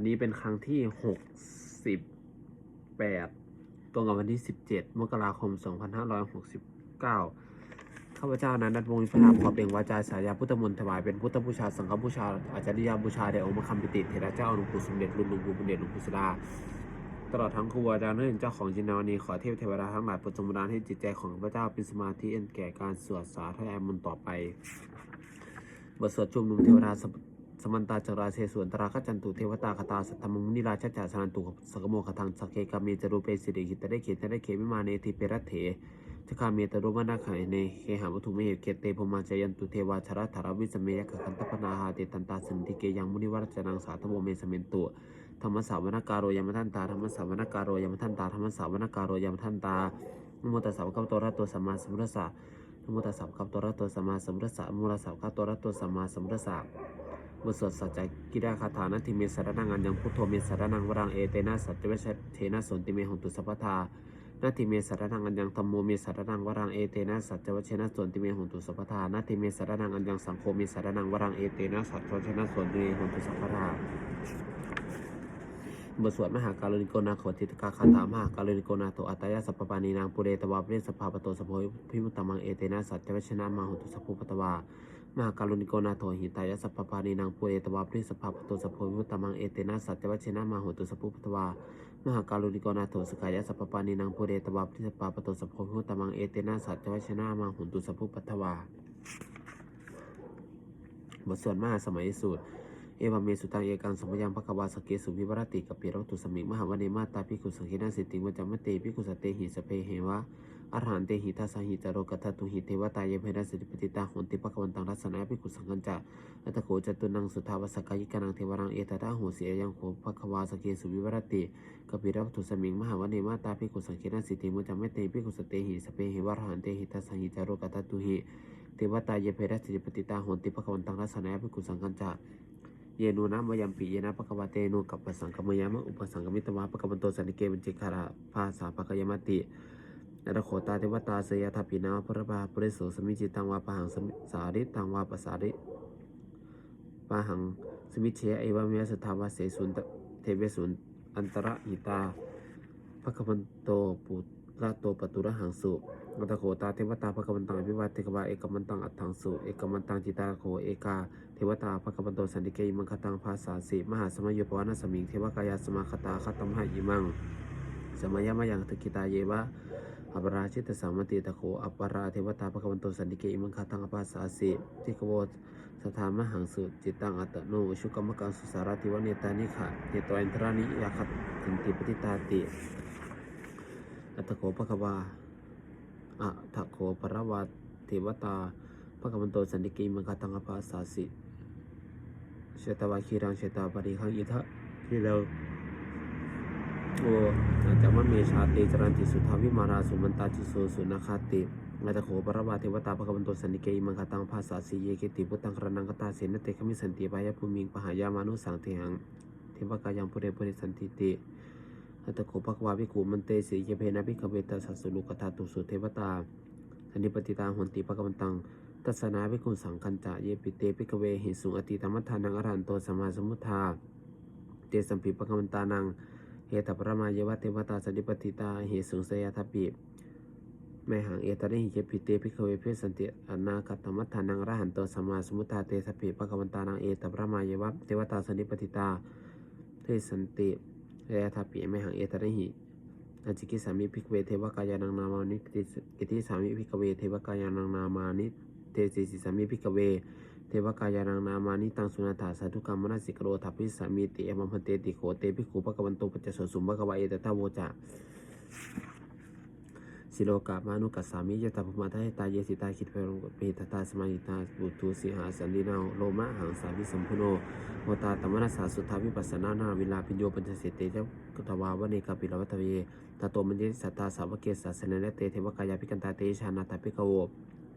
อันนี้เป็นครั้งที่หกสิบแปดตรงกับวันที่สิบเจ็ดมกราคมสองพันห้าร้อยหกสิบเก้าข้าพเจ้านั้นดัดวงวิพากขอเปล่งวาจาสายาพุทธมนต์ถวายเป็นพุทธบูชาสังฆบูชาอาจาริยบูชาแด่องค์พระคำปิติเถระเจ้าหลวงปู่สมเด็จรุ่นหลวงปู่บุญเดชหลวงปู่ศิลาตลอดทั้งครูอาจารย์เนื่องเจ้าของจินดาวนีขอเทพเทวดาทั้งหลายโปรดจงบันดาลให้จิตใจของข้าพเจ้าเป็นสมาธิอันแก่การสวดสาธยายมนต์ต่อไปบทสวดชุมนุมเทวดา สมันตาจาราเสสวนตราคจันตุเทวตาคตาสัตตมุนิราชจาสนันตุสกโมคทังสกเกกามีจรูเปสิริหิตได้เขตได้เขวิมาเนติเปรัตเถทคาเมตรุมานาขายในเคหาวัตถุมเหตุเกตเตพมาจยันตุเทวาชระธารวิสเมยขคันตปนาหาเตตันตาสันติเกยังมุนิวรจนังสาธโมเมสเมนตุธรรมสาวนการโรยมทันตาธรรมสาวนการโรยมทันตาธรรมสาวนการโรยมทันตานโมตัสสะกัมโตระตัวสัมมาสัมพุทธัสสะนโมตัสสะกัมโตระตัวสัมมาสัมพุทธัสสะนโมตัสสะกัมโตระตัวสัมมาสัมพุทธัสสะ บทสวดสัจจกิราคาถานาทิเมสารนังอันยังพุทโธเมสารนังวรังเอเตนะสัจจเวชเทนะสนติเมหงตุสัพพทานาทิเมสารนังอันยังธรรมโมเมสารนังวรังเอเตนะสัจจเวชนะสนติเมหงตุสัพพทานาทิเมสารนังอันยังสังโฆเมสารนังวรังเอเตนะสัจจเวชนะสนติเมหงตุสัพพทาบทสวดมหาการุณิโกนาโขติตกาคาถามหาการุณิโกนาโตอัตยาสัพปานีนางปุเรตวาเปรสภาปโตสพโพพิมุตตมังเอเตนะสัจจเวชนะมาหงตุสัพพุปตวา มหาการุณิโกนาโถหิตายะสัพพปานีนางปุเรตวาปริสภาปโตสพพวิมุตตมังเอเตนะสัจจวัชนะมาโหตุสพพุปตวามหาการุณิโกนาโถสกายะสัพพปานีนางปุเรตวาปริสภาปโตสพพวิมุตตมังเอเตนะสัจจวัชนะมาโหตุสพพุปตวาบทสวดมหาสมัยสูตรเอวเมสุตังเอกังสมยังภควาสเกสุวิวรติกับเปียรตุสมิงมหาวเนมาตาภิกขุสังฆินาสิติวัจจมเตภิกขุสตเตหิสเปเหวะ อรหันเตหิทัสหิจโรกัตตุหิเทวตายเพนัสสิปติตาหนติปะกวันตังรัสนาภิกขุสังกัญจะอัตโขจตุนังสุทาวสกายิกานังเทวรังเอตตาโหสียยังโขภควาสเกสุวิวรติกปิรัตุสมิงมหาวเนมาตาภิกขุสังฆินาสิติมุจจเมเตภิกขุสเตหิสเปหิวรหันเตหิทัสหิจโรกัตตุหิเทวตายเพนัสสิปติตาหนติปะกวันตังรัสนาภิกขุสังกัญจะเยนูนะมยัมปิเยนะปะกวาเตนุกับปะสังกมยามะอุปสังกมิตวาปะกวันโตสันนิเกบัญจิคาราภาษาปะกยมติ อรโขตาเทวตาเสยทัพปินาพระบาปริโสสมิจิตังวาปะหังสมิสาริตังวาปะสาริปะหังสมิเชเอวะเมยสทาวาเสสุนเทเวสุนอันตระหิตาปะกวันโตปุระโตปตุระหังสุอัตโขตาเทวตาปะกวันตังอภิวาเทกวาเอกมันตังอัตถังสุเอกมันตังจิตาโขเอกาเทวตาภควันโตสันติเกยิมังคตังภาษาสิมหาสมัยโยปวานาสมิงเทวกายาสมาคตาคตมหายิมังสมัยมายังตะกิตาเยวะ อัปราชิตสามติตะโคอัปราเทวตาภควันโตสันติเกยิมังคตังภาษาสิทิกโวสถามหังสุจิตังอัตโนชุกรรมกังสุสารติวเนตานิขะเนตอันตรานิยาคัตตินติปติตาติอัตโขภควาอะทะโขปรวาเทวตาภควันโตสันติเกยิมังคตังภาษาสิเชตวาคีรังเชตวาปริขังอิทะที่เรา โออาจารย์เมชาติจรันติสุทาวิมาราสุมันตาจิโสสุนาคาติอาจจะโขปรวาเทวตาภควันโตสันนิเกอิมังคตังภาษาสีเยเกติพุตังครนังคตาเสนเตขมิสันติปายภูมิงปหายามานุสังเทหังเทวกายังปุเรปุริสันติติอัตโขภควาภิกขุมันเตสีเยเพนะภิกเวตาสัสสุลุกธาตุสุเทวตาสันนิปติตาหุนติภควันตังตัสนาภิกขุสังคัญจะเยปิเตภิกเวหิสุงอติตมัฏฐานังอรันโตสมมาสมุทาเตสัมปิปะกวันตานัง เฮตปรมาเยวะเทวตาสติปติตาเหสุงสยทัพปิแม่หังเอตระหิเจปิเตภิกเวเพสันติอนาคตมัฏฐานังรหันโตสัมมาสมุทาเตสปิปะกวันตานังเอตปรมาเยวะเทวตาสติปติตาเทสันติสยทัพปิแม่หังเอตระหิอาจิกิสามิภิกเวเทวกายานังนามานิกิติสามิภิกเวเทวกายานังนามานิเตสิสิสามิพิกเว เทวกายานังนามานิตังสุนาถาสาธุกรรมมนสิกโรทัพพิสามิติอมัมพันเตติโขเตปิขูปะกวันโตปัจจโสสุมภะกวะเอตตะโวจะสิโลกามานุกัสสามิยะตาภมาทะเหตาเยสิตาคิดเพรงเปตตาสมาหิตาบุตุสิหาสันดินาโลมะหังสาวิสัมพุโนโมตาตมนัสสาสุทาวิปัสสนานาวิลาปิญโยปัญจเสตเตเจ้ากตวาวเนกาปิลวัตเวตาโตมันเยสัตตาสาวกเกสาสนเนเตเทวกายาภิกันตาเตชานาตาภิกโว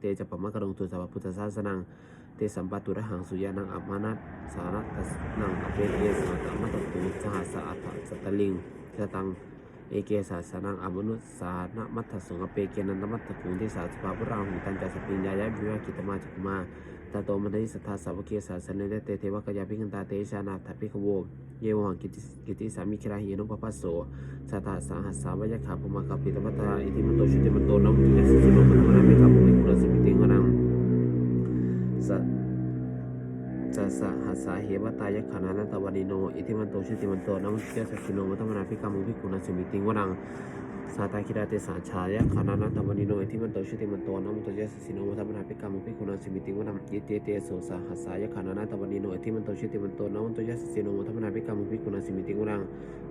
เตจะปะมะกระรงตุสัพพุทธศาสนังเตสัมปะตุระหังสุยานังอัปมานัตสาระตตัสนังอเปเอสมัตตมัตตตุสหัสสะอัตสัตลิงสตังเอเกสาสนังอมนุสานะมัตถสงอเปเกนันตมัตถกุงที่สาสภาพุรังหุตันจัสปิญญายะวิวากิตมาจุมา ตตาโตมันได้สัทธาสาวกเกศาสนเนเตเทวกยาพิคันตาเตชานาถพิขโวเยวหังกิติกิติสามิคราหินุปปัสโสสัทธาสาหัสสาวยขาภมากาปิตวัตตาอิทิมันโตชุติมันโตน้อมตุยสุสุโนมันมนาเมฆามุมิกุลสิมิติงวนังสั จะสะหัสสาเหวตายขานานันตวานิโน อิทิมันโตชุติมันโตน้อมตุยสัสสิโนมัตมนาภิกามุมิกุลสิมิติงวนังสาตาคิราเตสาชายะขานานันตวานิโน อิทิมันโตชุติมันโตน้อมตุยสัสสิโนมัตมนาภิกามุมิกุลสิมิติงวนังยิเตเตโสสาหัสสายะขานานันตวานิโน อิทิมันโตชุติมันโตน้อมตุยสัสสิโนมัตมนาภิกามุมิกุลสิมิติงวนัง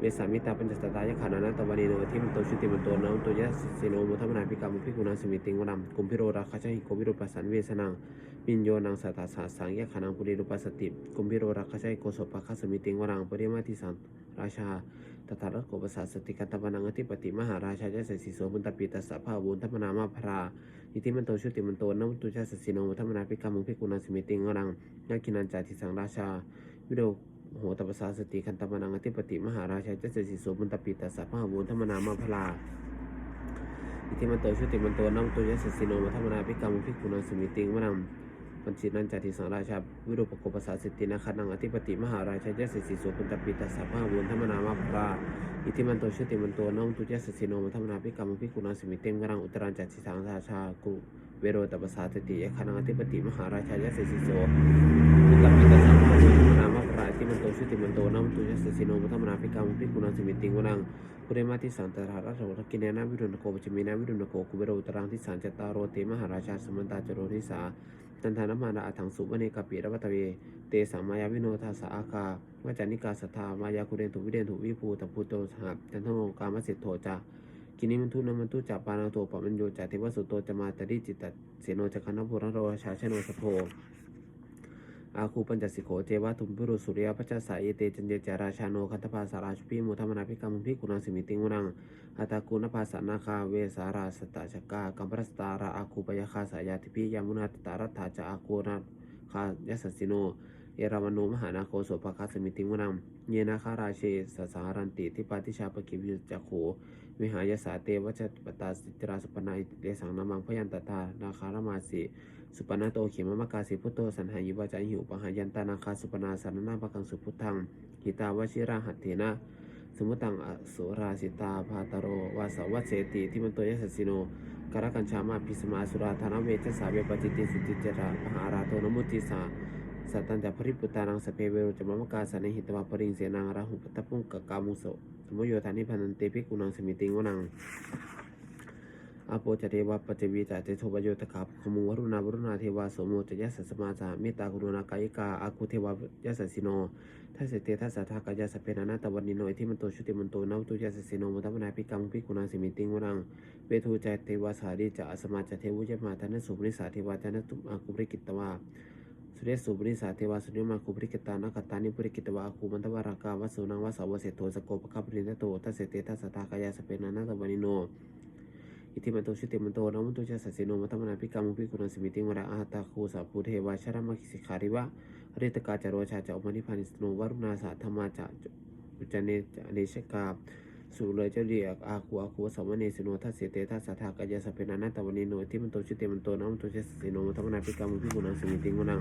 เวสามิตาปัญจสตายะขานานาตวานีโน อิทิมันโตชุติมันโตน้อมตัวยะสิโนมุทัมนาภิกามุพิกุณาสมิติงวนัมกุมพิโรราคาชะหิโกวิโรปัสสันเวสนังปิญโยนังสัตตาสาสังยะขานังปุริรุปสสติกุมพิโรราคาชหิโกโสปะคาสมิติงวนังปริมาทิสันราชาตถาคตโกปสัสสติกัตปนังอธิปติมหาราชายะเสสิโสบุญตปิตัสสะภาวุนทัมนามาพราอิติมันโตชุติมันโตน้อมตุยะสสิโนมุทัมนาภิกามุพิกุณาสมิติงวนังยะกินันจาติสังราชาวิโดโหตปสาสติคันตมนังอธิปติมหาราชาเจสิโสบุญตปิตัสสะพหบุญธรรมนามาพลาอิทิมันโตชุติมันโตน้อมตัวยสสิโนมัทมนาภิกรรมภิกขุนังสมิติงวนัง ปัญชินันจาติสังราชาวิรูปโกปสาสิตินาคันังอธิปติมหาราชาเจสิโสบุญตปิตัสสะพหบุญธรรมนามาพลาอิทิมันโตชติมันโตน้อมตัวยสสิโนมัทมนาภิกรรมภิกุนังสมิติงวนังอุตรันจาติสังราชากุเวโรตปสาสติยคันังอธิปติมหาราชาเจสิโสกับปิตาสัมมาวุฒนามาปราติทิมันโตชติมันโตนัมตุยัสสิโนมัทมนาภิกรรมภิกุณาสิมิติงวนังปุเรมาทิสันตราราชวรกินเนนาวิรุณโกปจมีนาวิรุณโกกุเบโรตรังทิสันจตารโรเตมหาราชาสมันตาจโรทิสา ตันทานมานาอัถังสุวเนกปิรวัตเว เตสังมายาวิโนทาสาอาคาวจานิกาสัทธามายาคุเรนถุวิเดนถุวิภูตพุโตสหับจันทโมกามสิทโธจากินิมันทุนามันตุจัปานาโตปะมันโยจาเทวสุโตจะมาตริจิตตเสโนจักขันธปุระโรชาชโนสโพ อาคูปัญจสิโขเจวะทุมพิรุสุริยปัจจสายเตจันเจจาราชาโนคันธภาสาราชพิมุธรรมนาภิกรรมภิกุณาสิมิติงวนังอัตากุณภาสานาคาเวสาราสตาชกากัมปรสตาราอาคูปยคาสายาติพิยามุนาตตารัตถาจาอาคูนาคายัสสิโนเอรามโนมหานาโคโสภคาสมิติงวนังเยนาคาราเชสสารันติทิปาติชาปกิวิจักโขวิหายสาเตวัชปตาสิตราสุปนาอิเดสังนามังพยันตตานาคารมาสิ สุปนาโตเขมมะกาสิพุทโตสันหายิวาจาหิวปหายันตานาคาสุปนาสารนาปกังสุพุทธังหิตาวชิราหัตเถนะสมุตังอสุราสิตาภาตโรวาสวัเสติที่มันโตยสสิโนการกัญชามาพิสมาสุราธานเวชสาเวปฏิติสุติจราปหาราโตนมุติสาสัตตัญจะพริปุตานังสเปเวโรจมมกาสนหิตวาปริงเสนังราหุปตะปุงกะกามุโสสมุโยธานิพันเตปิกุนังสมิติงวนัง อาโปจเทวะปัจจวีจเจโทวโยตขาขมุงวรุณาวรุณาเทวาสมโมจยัสสมาจาเมตตากรุณากายิกาอาคุเทวายัสสิโนทัสเสเตทัสสะทากายาสเปนานาตวันนิโนอิทิมันโตชุติมันโตนาวตุยัสสิโนมุตมนาปิกังปิกุนังสมิติงวนังเวทูใจเทวาสาริจะอสมาจเทวุยมาทานสุปริสาเทวาจนตุอาคุปริกิตวาสุเรศสุบริสาเทวาสุนิมาคุปริกตานาคตานิปุริกิตวาคูมันตวารากาวสุนังวสาวเสโทสโกปคับรินโตทัสเสเตทัสสะทากายาสเปนานาตวานิโน อิทิมันโตชิติมันโตนมันโตชะสัสิโนมัตมนาภิกรรมภิกุณสมิติวราอาตาคูสัพพุเทวาชรามคิสิขาริวะอริตกาจารวชาจะอมนิพานิสโนวรุณาสาธรรมาจะอุจเนจเนชกาสุเลยเจริยกอาคูอาคูสัมมเนสิโนทัสเสเตทัสสะทากายาสเปนานาตวานิโนอิทิมันโตชิติมันโตนะมันโตชะสัสสิโนมัตมนาภิกรรมภิกุณสมิติงวรัง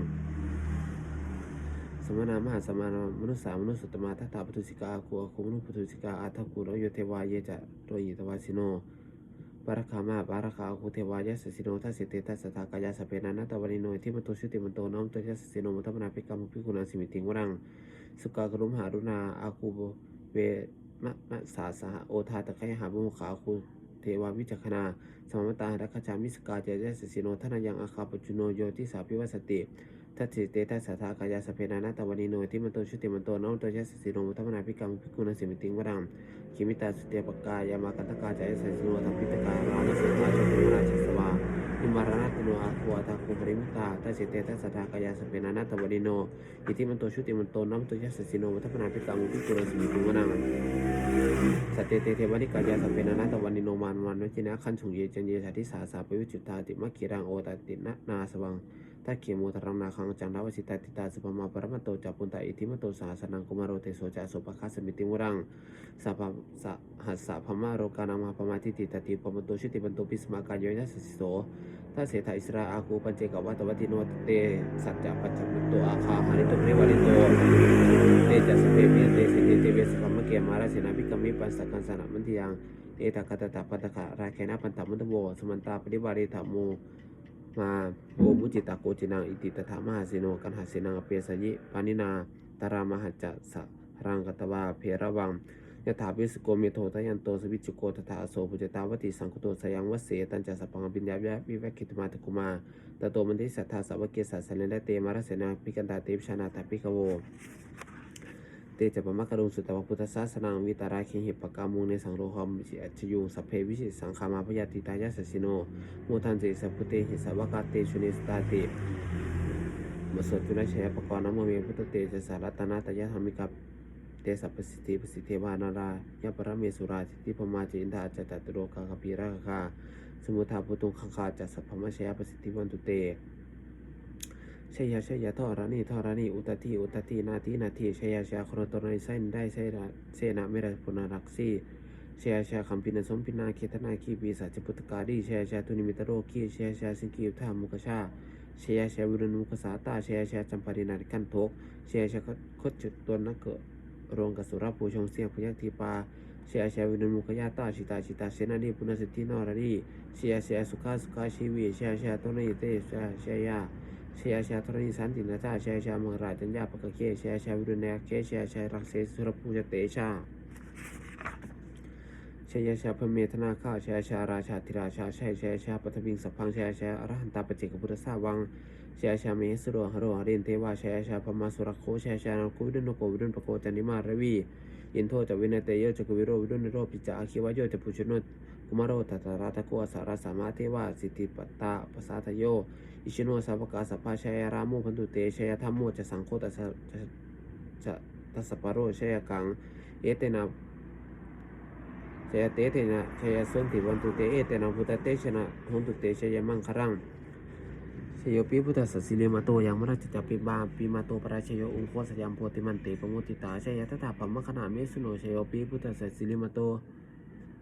สมณามหาสมานามนุษสามนุษสุตมาทัตตาปทุสิกาอาคูอาคูมนุษย์ปทุสิกาอาทักกุโรโยเทวาเยจะโรยิตวาสิโน ปาราคามาปาราคาอาคูเทวายะสสิโนทัสสิเตทัสสทากายาสเปนานาตวานิโนที่มันโตชุติมันโตน้อมตัวยะสสิโนมัตมนาภิกรรมภิกุณาสิมิติงวรังสุกากรุมหารุณาอาคูเวมะมะสาสหโอทาตะไคหาบุขาอาคูเทวาวิจักขณาสมมตารักขจามิสกาเจยะสสิโนทนายังอาคาปจุโนโยติสาพิวัสติ ทัตถิเตทัสสะทากายาสเพนานาตวานิโนที่มันโตชุติมันโตน้อมตัวยะสสิโนมัตมนาภิกรรมภิกุณาสิมิติงวรังคิมิตาสุเตปกายามากันตกาใจสันสโนทัพพิตการานะสุขาชตุราชสวาอิมารานาตโนอาคัวตาคุปริมิตาตัสสิเตทัสสะทากายาสเพนานาตวานิโนอิทิมันโตชุติมันโตน้อมตัวยะสสิโนมัตมนาภิกรรมภิกุณาสิมิติงวรังสัตเตเตเทวานิกายาสเพนานาตวันนิโนมานวันวจินะขันฉุงเยจันเยสาธิสาสาปวิจุตาติมัคคีรังโอตตินะนาสวัง ทักเขโมตรังนาคังจังนาวสิตาติตาสุปมาปรมตโตจัปุนตาอิทิมโตสาสนังกุมารโรเตโสจาสุปคัสมิติมุรังสัพสหัสสะพมาโรกานามาปมาทิติตติปมโตชิติปันโตปิสมากายโยนัสสิโสถ้าเสถาอิสราอาคูปัญเจกวัตวัติโนเตสัจจะปัจจมุตโตอาคาหาริโตเรวาริโตเตจัสเปมิเตสิเตเตเวสกัมมเกมาราเสนาภิกมิปัสสกันสนะมันติยังเตตะกัตตะปัตตะคะราแคนะปันตะมุตโวสมันตาปฏิบาริธรรมโมาโอมุจิตาโกจินังอิติตถามหาสิโนกันหาสินังอเปสยิปานินาตารามหัจจะสะรังกตวาเพระวังยถาภิสโกเมโททยันโตสวิจุโกตถาโสปุจตาวติสังคุโตสยังวเสตันจัสสปังปิญญาวิวิเวคิตมาตกุมาตโตมันทิสัทธาสาวกเกสัสสเลนเตมารเสนาพิกันตาเตปชนาตาปิกโว เตจะปมะกรุงสุตตวพุทธศาสนังวิตาราคิหิปกามุงในสังโรหมวิจิอัจยุงสัพเพวิชิสังขามาพยาติตายาสสิโนโมทันเจสัพพุเตหิสาวกาเตชุเนสตาติมสวดจุลชัยปกรณ์นโมเมพุทธเตจะสารัตนาตยธรรมิกับเตสัพปสิทธิปสิทธิวานารายะปรเมสุราทิติพมาจินทาจัตตตุโรกาคปีราคาสมุทาปุตุงคังคาจัสสัพพมชยปสิทธิวันตุเต ชยาชยาทอรานีทอรานีอุตติอุตตินาทีนาทีชยาชยาครตรในไซนได้ไซราเสนาเมรปุนารักษีชยาชยาคัมปินสมปินาเคตนาคีปีสัจปุตตกาดีชยาชยาตุนิมิตโรคีชยาชยาสิงกียุทธามุกชาชยาชยาวิรุณมุกสาตาชยาชยาจำปารินาริกันทกชยาชยาคดจุดตัวนักเกรวงกับสุรภูชงเสียงพยักทีปาเชียเชียวินุมุขยาตาชิตาชิตาเสนาดีปุณสิทธินอรดีเชียเชียสุขาสุขาชีวีเชียเชียตนิเตเชียเชียยาเชียเตเชียเชียา จัญญาปกเกเชียชียวิรุณเนเคเชียชียรักเสสุรภูจเตชาชียชียพเมธนาข้าชียชียราชาธิราชาชียชียเชียปฐวิงสัพพังชียชียอรหันตาปเจกพุทธสาวังเชยชาเมสโรหโรหรินเทวาเชยชาพมสุรโคเชยชานาคุวิดุนโกวิดุนปโกจันิมารวีอินโทจวินเตโยจะกวิโรวิดุนโรปิจาคิวโยจะปุชนุต กุมารโรตัตระตะโกสารสามาเทวาสิทธิปตาปสาทโย อิชิโนสาวกาสภาเชยรามุพันตุเตเชยธรรมโมจะสังโฆตัสจะตัสปโรเชยกัง เอเตนาเชยเตเตนะเชยสุนติวันตุเตเอเตนะพุทธเตชนะหุนตุเตเชยมังครังชโยปิพุทธสัสสิเลมาโตยังมราชจัปิบาปิมาโตปราชโยองค์โคสยามโพธิมันเตปโมติตาชยตถาปัมมะขณาเมสุโนชโยปิพุทธสัสสิเลมาโต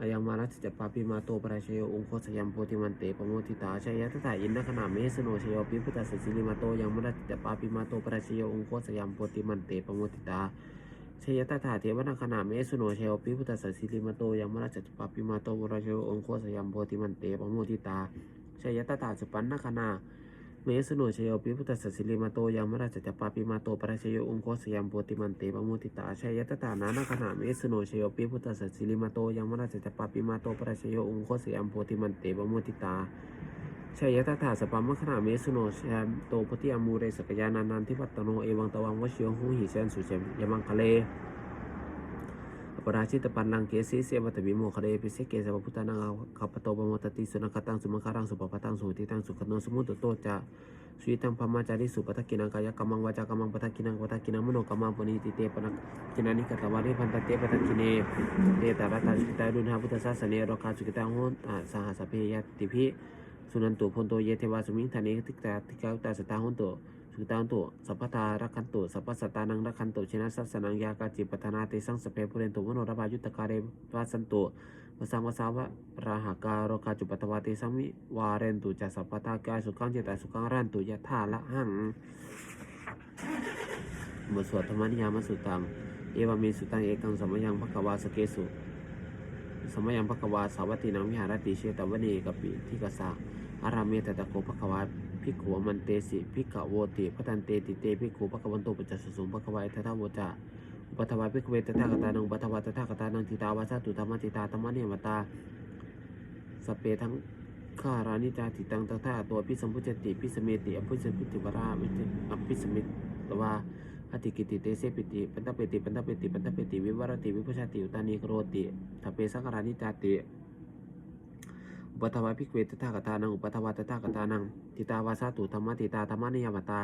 อายังมาราชจัปาปิมาโตปราชโยองค์โคสยามโพธิมันเตปโมติตาชยตถาอินนขณาเมสโนชโยปิพุทธสัสสิเลมาโตยังมราชจัปปาปิมาโตปราชโยองค์โคสยามโพธิมันเตปโมติตาชยตถาเทวนาขณาเมสุโนชโยปิพุทธสัสสิเลมาโตยังมราชจัปปาปิมาโตปราชโยองค์โคสยามโพธิมันเตปโมติตาชยตถาสุปันนขณา เมสโนชโยปิพุทธสัสสิลิมาโตยามราชจัปปาปิมาโตปราชโยองโคสยามโพธิมันเตปะโมติตาชัยยตตานานาขณะเมสโนชโยปิพุทธสัสสิลิมาโตยามราชจัปปาปิมาโตปราชโยองโคสยามโพธิมันเตปะโมติตาชัยยตถาสปัมมขณะเมสโนชยมโตปฏิอมูเรสกยานานันทิปัตโนเอวังตวังวชิโยหูหิเชนสุเชมยมังคะเล ราชิตปันนังเกสีเสวัตวิโมคเรปิเสเกสวพุทธานังขัปโตบมตติสุนัขตังสุมังคารังสุปปตังสุติตังสุขโนสมุตโตจะสุยตังพมาจาริสุปทักกินังกายกรรมังวาจากรรมังปทักกินังปทักกินังมโนกรรมังปณิติเตปนักกินานิกตวาริพันตเตปทักกิเนเตตารัตาสุกิตาดุนหาพุทธศาสเนรคาสุกิตังโหนสหัสเพยติพิสุนันตุพนโตเยเทวาสุมิงธานิติกตาติกาตาสตาโหนตุ สุกิตังตุสัพพทารักขันตุสัพพสตานังรักขันตุชนะสัสนังยากาจิปทนาเตสังสเปปุเรนตุมโนรบายุตการเรวาสันตุวสามวสาวะราหากาโรคาจุปตวาติสัมมิวาเรนตุจัสัพพตากายสุขังเจตาสุขังรันตุยะธาละหังบทสวดธรรมนิยามสุตัง เอวามีสุตังเอกังสมยังภควาสเกสุสมยังภควาสาวัตินังวิหารติเชตวเนกปิทิกสาอาราเมตตะโกภควา ภิกขวมันเตสิภิกขโวติพตันเตติเตภิกขุภควันโตปัจจสสุงภควาอิทธาโวจาอุปัฏฐวาภิกเวตถาคตานังปัฏฐวาตถาคตานังทิตาวาสาตุธรรมติตาธรรมเนวตาสเปทั้งข้ารานิจาติตังตถาตัวพิสมุจติพิสเมติอภิสมพุติวราวิจิอภิสมิตวาอติกิติเตเสปิติปันตเปติปันตเปติปันตเปติวิวรติวิพุชาติอุตานีกโรติทเปสังขารานิจาติอุปัฏฐวาภิกเวตถาคตานังอุปัฏฐวาตถาคตานัง ทิตาวาสาตุธรรมติตาธรรมเนยวตา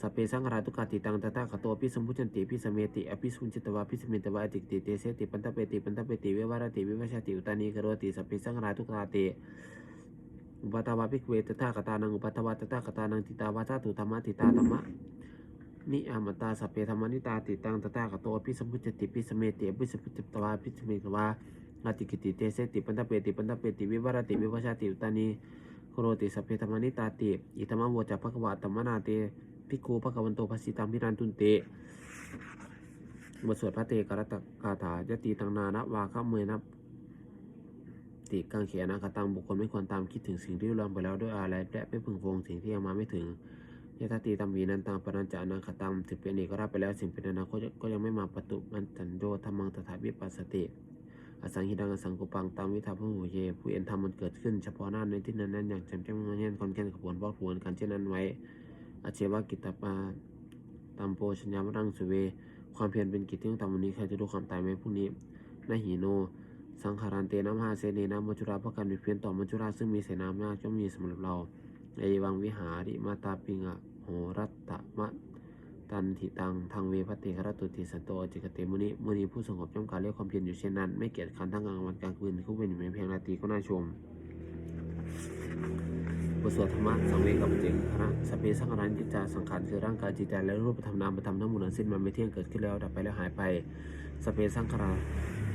สเพสังราตุกาติตังตถาคตโตปิสมุจันติปิสเมติอภิสุญจิตวาปิสมิตวาติติเตเสติปันตเปติปันตเปติเววารติวิวชาติอุตานีกโรติสเพสังราตุกาติอุปัฏฐวาภิกเวตถาคตานังอุปัฏฐวาตถาคตานังทิตาวาสาตุธรรมติตาธรรมนิอมตาสเพธรรมนิตาติตังตถาคตโตปิสมุจันติปิสเมติอภิสุญจิตวาปิสมิตวาอติกิติเตเสติปันตเปติปันตเปติวิวารติวิวชาติอุตานี โรติสเพธรรมนิตาติอิธรรมโวจัพพะกวาตัมมนาเตภิกขุภะควันโตภสิตังพิรันตุนเตบทสวดพระเตกรตคาถายติตังนานะวาข้ามเมนับติกังเขียนาคตังบุคคลไม่ควรตามคิดถึงสิ่งที่ล่วงไปแล้วด้วยอะไรและไม่พึงพวงสิ่งที่ยังมาไม่ถึงยตติตัมวีนันตังปนัญจานาคตังถึงเป็นเอกราชไปแล้วสิ่งเป็นอนาคตก็ยังไม่มาประตุมันจันโยธรรมังตถาวิปัสสติ อสังหิดังอสังกุปังตามวิถาพหูเยผู้เอ็นธรรมมันเกิดขึ้นเฉพาะหน้าในที่นั้นนั้นอย่างแจ่มแจ้งเงี้ยคอนแก่นขบวนบอกผวนกันเช่นนั้นไว้อาเชวะกิตตปาตัมโปชัญญามรังสุเว ความเพียรเป็นกิจที่ต้องทำวันนี้ใครจะรู้ความตายไหมพรุ่งนี้นาหิโน สังขารันเตนะมหาเสเนนะมัจจุราเพราะการบิเพียนต่อมัจจุราซึ่งมีเสนามากย่อมมีสำหรับเราในวังวิหาริมาตาปิงะโหรัตตะมะ ตันทิตังทางเวพติครตุติสันโตจิกเตมุนิมุนีผู้สงบย่อมการเรียกความเพียรอยู่เช่นนั้น ไม่เกียจขันทั้งกลางวันกลางคืนคู่เป็นอยู่ในเพียงนาทีก็น่าชมบทสวดธรรมะสังเวกับเจงคณะสเพสังขารนิจจาสังขารคือร่างกายจิตใจและรูปธรรมนามธรรมทั้งหมดทั้งสิ้นมันไม่เที่ยงเกิดขึ้นแล้วดับไปแล้วหายไปสเพสังขาร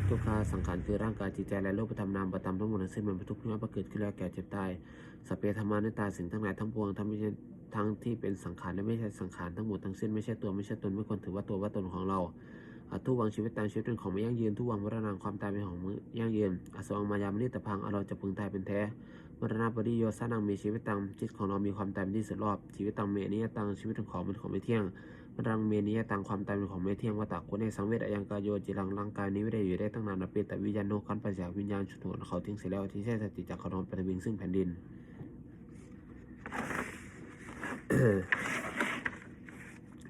ทุกขาสังขารคือร่างกายจิตใจและรูปธรรมนามธรรมทั้งหมดทั้งสิ้นมันเป็นทุกข์น้อยประเกิดขึ้นแล้วแก่เจ็บตายสเพธรรมานิตาสิ่งทั้งหลายทั้งปวงทั้งไม่ใช่ ทั้งที่เป็นสังขารและไม่ใช่สังขารทั้งหมดทั้งสิ้นไม่ใช่ตัวไม่ใช่ตนไม่ควรถือว่าตัวว่าตนของเราทุวังชีวิตตามชีวิตเป็นของไม่ยั่งยืนทุวังวรณังความตายเป็นของไม่ยั่งยืนอสวังมายามนิตพังอเราจะพึงตายเป็นแท้มรณะปริโยสานังมีชีวิตตังจิตของเรามีความตายเป็นที่สุดรอบชีวิตตังเมนิยตังชีวิตของเป็นของไม่เที่ยงมรังเมนิยตังความตายเป็นของไม่เที่ยงวัตตะกุในสังเวชอยังกายโยจิรังร่างกายนี้ไม่ได้อยู่ได้ตั้งนานนับปีแต่วิญญาณโนคันปัญญาวิญญาณฉุดหัวเขาทิ้งเสียแล้วที่แท้สติจากขนอนปฏิบิงซึ่งแผ่นดิน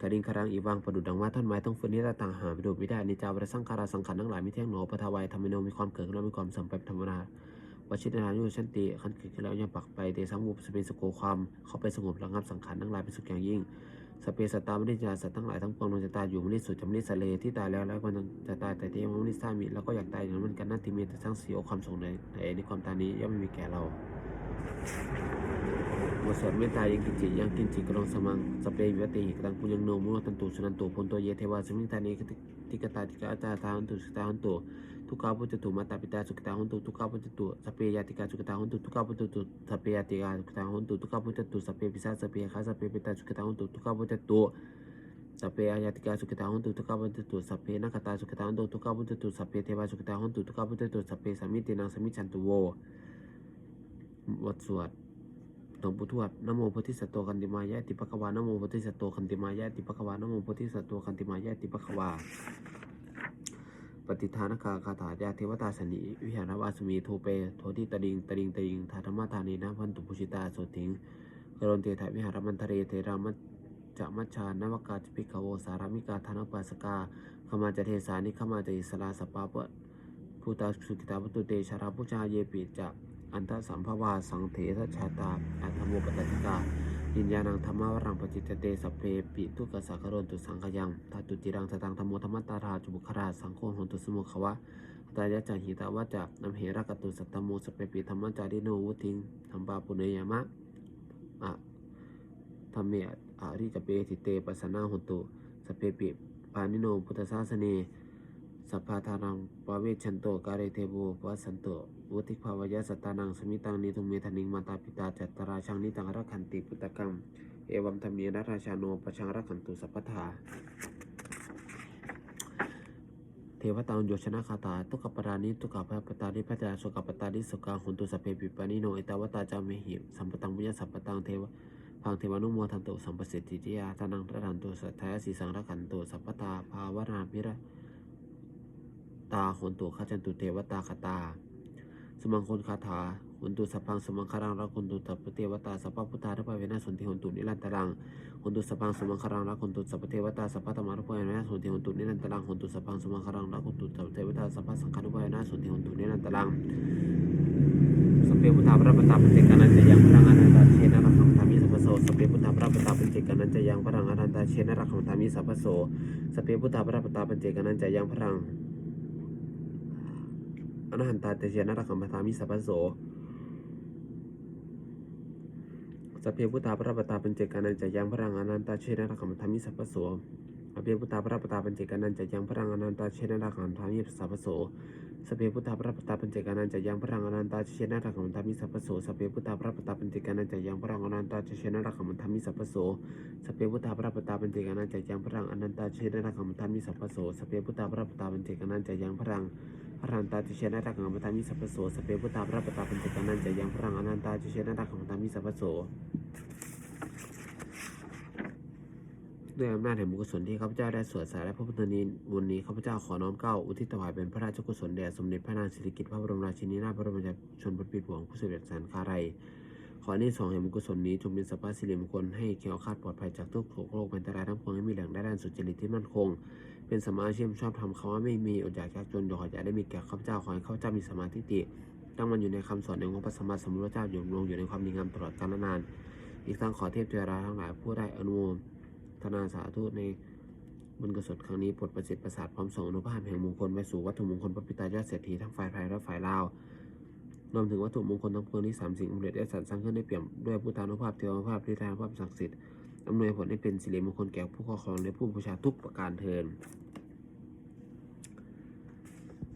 กระดิ่งครังอีวังประดุดดังว่าท่อนไม้ต้องฟื้นนิรัต่างหาไปดูไม่ได้นิจาวรสังขาราสังขารทั้งหลายม่เที่ยงหนอปทวายธรรมโนมีความเกิดขึ้นแล้วมีความสัมพันธ์ธรรมดาวชิตนายุชันติขันเกิดขึ้นแล้วยังปักไปเตสังมุปสเปสโกความเข้าไปสงบระงับสังขารทั้งหลายเป็นสุขอย่างยิ่งสเปสตาไม่ได้จาสัตว์ทั้งหลายทั้งปวงมันจะตายอยู่มนิสุดจำนิสเลที่ตายแล้วแล้วมันจะตายแต่ที่ยังมันนิสามิแล้วก็อยากตายอย่างนั้นกันนั่นที่มีแต่สร้างเสียความสงในในความตายนี้ย่อมไม่มีแก่เรา บทสวดเมตตายังกินจิยังกินจิกรองสมังสเปยวิติหิกตังปุญญังโนมุโนตันตุสุนันตุพนโตเยเทวาสมิงตานีติกตาติกาตาทาหันตุสุตาหันตุทุกขาพุจตุมาตาปิตาสุขตาหันตุทุกขาพุจตุสเปยติกาสุขตาหันตุทุกขาพุจตุสเปยติกาสุขตาหันตุทุกขาพุจตุสเปยปิสาสเปยคาสเปยปิตาสุขตาหันตุทุกขาพุจตุสเปยยติกาสุขตาหันตุทุกขาพุจตุสเปยนักตาสุขตาหันตุทุกขาพุจตุสเปยเทวาสุขตาหันตุทุกขาพุจตุสเปยสามิตินังสมิจันตุโว บทสวดหลวงปู่ทวดนโมโพธิสัตว์โตคันติมายะติปะควานโมโพธิสัตว์โตคันติมายะติปะควานโมโพธิสัตว์โตคันติมายะติปะควา ปฏิทานคาคาถายาเทวตาสนิวิหารวาสมีโทเปโทติตดิงตดิงตดิงธาธรรมธานีนะพันตุปุชิตาโสถิงกรณเตถาวิหารมันทะเรเทรามัจจะมัจฉานวกาจปิกโวสารามิกาธานปัสกาขมาจะเทสานิขมาจะอิสลาสปาปะภูตาสุกิตาปตุเตชาราพุชาเยปิจะ อันตสัมภวาสังเถระชาตาอัตถโมปตติกายินญาณังธรรมวรังปจิตเตสเพปิทุกสักรนตุสังขยังทัตุจิรังสตังธรรมโมธรรมตาราจุบุคราสังโฆหนตุสมุขวะตายะจาหิตาวะจะนำเหระกตุสัตตโมสเปปิธรรมจาริโนวุทิงธรรมปาปุเนยามะอะธรรมเมอะริจเปติเตปัสสนาหนตุสเปปิปานิโนพุทธศาสเนสัพพาทานังปเวชชันโตการเทโบวัสสันโต วุติภาวยสัตตานังสมิตังนิทุมเมธนิงมาตาปิตาจัตตราชังนิตังรักขันติปุตตะกังเอวัมธรรมีรัตราชาโนปชังรักขันตุสัพพทาเทวตาอุญโยชนะคาตาตุกปรานิตุกปปตานิพัจจาสุกปตานิสุกาหุนตุสเพปิปานิโนเอตาวตาจามิหิสัมปตังมุญสัมปตังเทวพังเทวานุโมทันตุสัมปสิทธิจิยาทานังระดันตุสัทธายสีสังรักขันตุสัพพทาภาวนาพิระตาโหนตุขาจันตุเทวตาคตา สมังคนคาถาโหนตุสัพพังสมังคารังรักคนตุตัปเทวตาสัพพพุทธาทัพเวนะสนติโหนตุนิรันตรังโหนตุสัพพังสมังคารังรักคนตุสัพเทวตาสัพพธรรมาทัพเวนะสนติโหนตุนิรันตรังโหนตุสัพพังสมังคารังรักคนตุสัพเทวตาสัพพสังฆานุภเวนะสนติโหนตุนิรันตรังสัพเพพุทธาพระปตาปเจกานันจะยังพระอนันตาเชนะรักขังธามิสัพพโสสพเพพุทธาพระปตาปเจกานันจะยังพระอนันตาเชนะรักขังธามิสัพพโสสัพเพพุทธาพระปตาปเจกานันจะยังพระ อรหันตาเตเชนะรักขมาทามิสัพพโสสัพเพพุทธาพระปตาเป็นเจกานันจะยังพระรังอนันตาเชนะรักขมาทามิสัพพโส อภิพุทธาพระปตาปัญเจกานันจะยังพระังอนันตาเชนะรักขัมปทามิสัพพโสสเพพุทธาพระปตาปัญเจกานันจะยังพรังอนันตาเชนะราขันทามิสัพพโสสเพพุทธาพระปตาปัญเจกานันจะยังพรังอนันตาเชนะราขันทามิสัพพโสสเพพุทธาพระปตาปัญเจกานันจะยังพรังอนันตาเชนะราขันทามิสัพพโสสเพพุทธาพระปตาปัญเจกานันจะยังพรังอรันตาเชนะรักขมันทามิสัพพโสสเพพุทธาพระปตาปัญจกานันจะยังพระังอนันตาเชนะรักขมันทามิสัพพโส ด้วยอำนาจแห่งบุญกุศลที่ข้าพเจ้าได้สวดสาและพระพุทธนีวันนี้ข้าพเจ้าขอน้อมเกล้าอุทิศถวายเป็นพระราชกุศลแด่สมเด็จพระนางสิริกิติ์พระบรมราชินีนาถบรมราชนบพิตรหลวงผู้เสด็จสันคาไรขออนี้สองแห่งบุญกุศลนี้จงเป็นสัพพสิริมงคลให้แคล้วคาดปลอดภัยจากทุกโศกโรคอันตรายทั้งปวงให้มีแหล่งได้ด้านสุจริตที่มั่นคง เป็นสมาชิมชอบทำคำว่าไม่มีอดอยากยากจนอยาขออย่าได้มีแก่ข้าพเจ้าขอให้ข้าพเจ้ามีสมาธิติตั้งมันอยู่ในคำสอนในองค์พระสัมมาสัมพุทธเจ้าอยู่ลงอยู่ในความดีงามตลอดกาลนาน อีกทั้งขอเทพเทวดาทั้งหลายผู้ได้อนุโมท นาสาธุในบุญกุศลครั้งนี้ปลดประสิทธิ์ประสาทพร้อมส่งอนุภาพแห่งมงคลไปสู่วัตถุมงคลพระพิตายอดเศรษฐีทั้งฝ่ายไทยและฝ่ายลาวรวมถึงวัตถุมงคลทั้งปวงที่สามสิ่งอำเร็จได้สรรสร้างขึ้นได้เปี่ยมด้วยพุทธานุภาพเทวานุภาพทิฏฐานุภาพศักดิ์สิทธิ์อำนวยผลให้เป็นสิริมงคลแก่ผู้ครอบครองและผู้บูชาทุกประการเทิน